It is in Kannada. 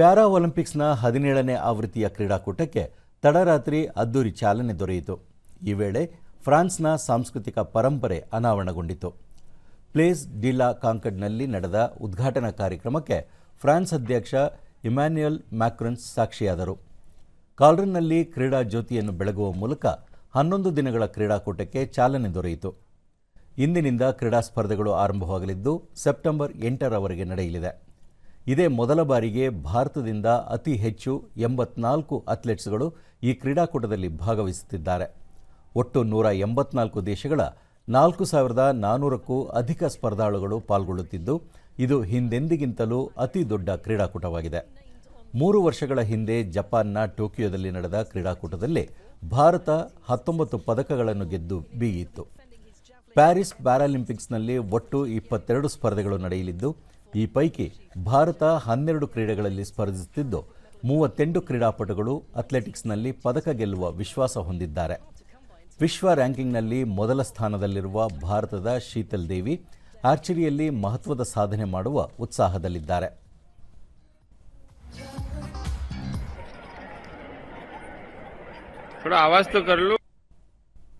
ಪ್ಯಾರಾ ಒಲಿಂಪಿಕ್ಸ್ನ ಹದಿನೇಳನೇ ಆವೃತ್ತಿಯ ಕ್ರೀಡಾಕೂಟಕ್ಕೆ ತಡರಾತ್ರಿ ಅದ್ದೂರಿ ಚಾಲನೆ ದೊರೆಯಿತು. ಈ ವೇಳೆ ಫ್ರಾನ್ಸ್ನ ಸಾಂಸ್ಕೃತಿಕ ಪರಂಪರೆ ಅನಾವರಣಗೊಂಡಿತು. ಪ್ಲೇಸ್ ಡಿಲಾ ಕಾಂಕಡ್ನಲ್ಲಿ ನಡೆದ ಉದ್ಘಾಟನಾ ಕಾರ್ಯಕ್ರಮಕ್ಕೆ ಫ್ರಾನ್ಸ್ ಅಧ್ಯಕ್ಷ ಇಮ್ಯಾನ್ಯುಯಲ್ ಮ್ಯಾಕ್ರನ್ಸ್ ಸಾಕ್ಷಿಯಾದರು. ಕಾಲ್ರನ್ನಲ್ಲಿ ಕ್ರೀಡಾ ಜ್ಯೋತಿಯನ್ನು ಬೆಳಗುವ ಮೂಲಕ ಹನ್ನೊಂದು ದಿನಗಳ ಕ್ರೀಡಾಕೂಟಕ್ಕೆ ಚಾಲನೆ ದೊರೆಯಿತು. ಇಂದಿನಿಂದ ಕ್ರೀಡಾ ಸ್ಪರ್ಧೆಗಳು ಆರಂಭವಾಗಲಿದ್ದು ಸೆಪ್ಟೆಂಬರ್ ಎಂಟರವರೆಗೆ ನಡೆಯಲಿದೆ. ಇದೇ ಮೊದಲ ಬಾರಿಗೆ ಭಾರತದಿಂದ ಅತಿ ಹೆಚ್ಚು ಎಂಬತ್ನಾಲ್ಕು ಅಥ್ಲೆಟ್ಸ್ಗಳು ಈ ಕ್ರೀಡಾಕೂಟದಲ್ಲಿ ಭಾಗವಹಿಸುತ್ತಿದ್ದಾರೆ. ಒಟ್ಟು ನೂರ ಎಂಬತ್ನಾಲ್ಕು ದೇಶಗಳ ನಾಲ್ಕು ಸಾವಿರದ ನಾನ್ನೂರಕ್ಕೂ ಅಧಿಕ ಸ್ಪರ್ಧಾಳುಗಳು ಪಾಲ್ಗೊಳ್ಳುತ್ತಿದ್ದು, ಇದು ಹಿಂದೆಂದಿಗಿಂತಲೂ ಅತಿ ದೊಡ್ಡ ಕ್ರೀಡಾಕೂಟವಾಗಿದೆ. ಮೂರು ವರ್ಷಗಳ ಹಿಂದೆ ಜಪಾನ್ನ ಟೋಕಿಯೋದಲ್ಲಿ ನಡೆದ ಕ್ರೀಡಾಕೂಟದಲ್ಲಿ ಭಾರತ ಹತ್ತೊಂಬತ್ತು ಪದಕಗಳನ್ನು ಗೆದ್ದು ಬೀಗಿತ್ತು ಪ್ಯಾರಿಸ್ ಪ್ಯಾರಾಲಿಂಪಿಕ್ಸ್ನಲ್ಲಿ ಒಟ್ಟು ಇಪ್ಪತ್ತೆರಡು ಸ್ಪರ್ಧೆಗಳು ನಡೆಯಲಿದ್ದು ಈ ಪೈಕಿ ಭಾರತ ಹನ್ನೆರಡು ಕ್ರೀಡೆಗಳಲ್ಲಿ ಸ್ಪರ್ಧಿಸುತ್ತಿದ್ದು ಮೂವತ್ತೆಂಟು ಕ್ರೀಡಾಪಟುಗಳು ಅಥ್ಲೆಟಿಕ್ಸ್ನಲ್ಲಿ ಪದಕ ಗೆಲ್ಲುವ ವಿಶ್ವಾಸ ಹೊಂದಿದ್ದಾರೆ. ವಿಶ್ವ ರ್ಯಾಂಕಿಂಗ್ನಲ್ಲಿ ಮೊದಲ ಸ್ಥಾನದಲ್ಲಿರುವ ಭಾರತದ ಶೀತಲ್ ದೇವಿ ಆರ್ಚರಿಯಲ್ಲಿ ಮಹತ್ವದ ಸಾಧನೆ ಮಾಡುವ ಉತ್ಸಾಹದಲ್ಲಿದ್ದಾರೆ.